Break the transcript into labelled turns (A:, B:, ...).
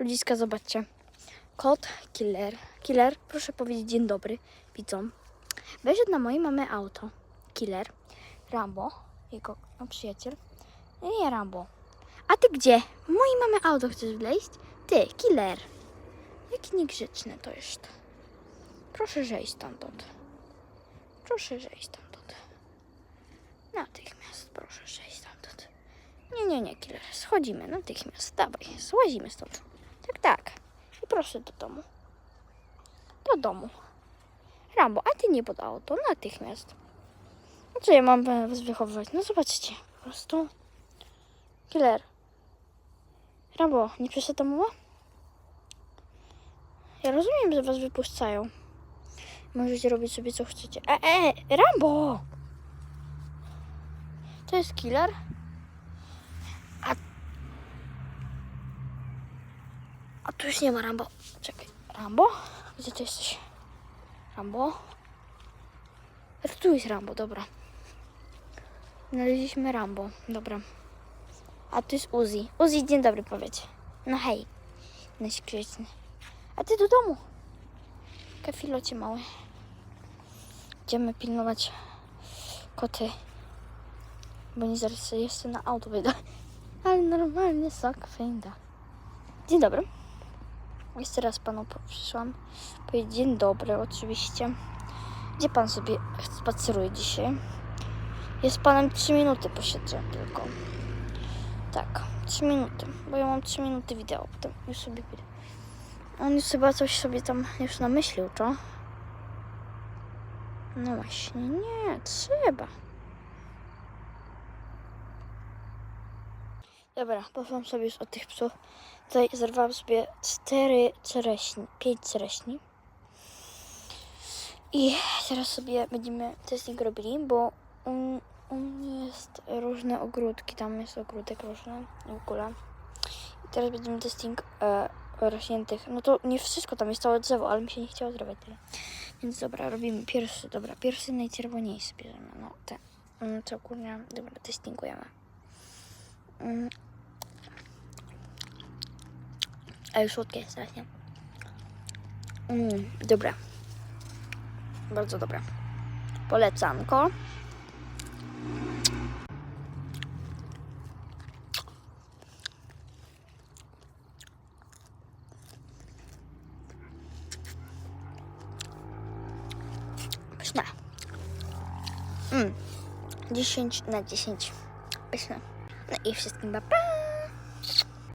A: Ludziska, zobaczcie. Kot Killer. Killer, proszę powiedzieć dzień dobry widzom. Weszedł na mojej mamy auto. Killer. Rambo, jego no, przyjaciel. Nie, Rambo. A ty gdzie? Mojej mamy auto chcesz wleźć? Ty, Killer. Jaki niegrzeczny to jest. Proszę zejść stamtąd. Proszę zejść stamtąd. Natychmiast, proszę zejść stamtąd. Nie, nie, nie, Killer. Schodzimy natychmiast. Dawaj, złazimy stąd. Tak, tak. I proszę do domu. Do domu. Rambo, a ty nie pod auto, natychmiast. No co ja mam was wychowywać? No zobaczcie, po prostu. Killer. Rambo, nie przyszedł ta mowa? Ja rozumiem, że was wypuszczają. Możecie robić sobie co chcecie. E, e, Rambo! To jest killer? A tu już nie ma Rambo. Czekaj, Rambo? Gdzie ty jesteś? Rambo? A tu jest Rambo, dobra. Znaleźliśmy Rambo, dobra. A tu jest Uzi. Uzi, dzień dobry, powiedz. No hej. Nasz grzeczny. A ty do domu. Kafilocie mały. Idziemy pilnować koty. Bo nie zaraz jeszcze na auto wyjdę. Ale normalnie sok wyjdę. Dzień dobry. Jeszcze raz panu przyszłam. Powiedzieć dzień dobry oczywiście. Gdzie pan sobie spaceruje dzisiaj? Z panem 3 minuty posiedzę tylko. Tak, 3 minuty. Bo ja mam 3 minuty wideo. Potem już sobie pójdę. On już chyba coś sobie tam już namyślił, co? No właśnie, nie, trzeba. Dobra, powiem sobie już od tych psów. Tutaj zerwałam sobie cztery czereśni, pięć czereśni. I teraz sobie będziemy testing robili, bo u, mnie jest różne ogródki, tam jest ogródek różny w ogóle. I teraz będziemy testing e, rośniętych. No to nie wszystko, tam jest całe drzewo, ale mi się nie chciało zrobić tyle. Więc dobra, robimy pierwszy, dobra, pierwszy najczerwoniejszy bierzemy, no ten. Mm, Co ogólnie, dobra, testingujemy. Mm. Ale słodkie strasznie. Mm. Bardzo dobre. Polecanko. Pyszne. Mm. 10 na 10. Pyszne. No i wszystkim pa, pa.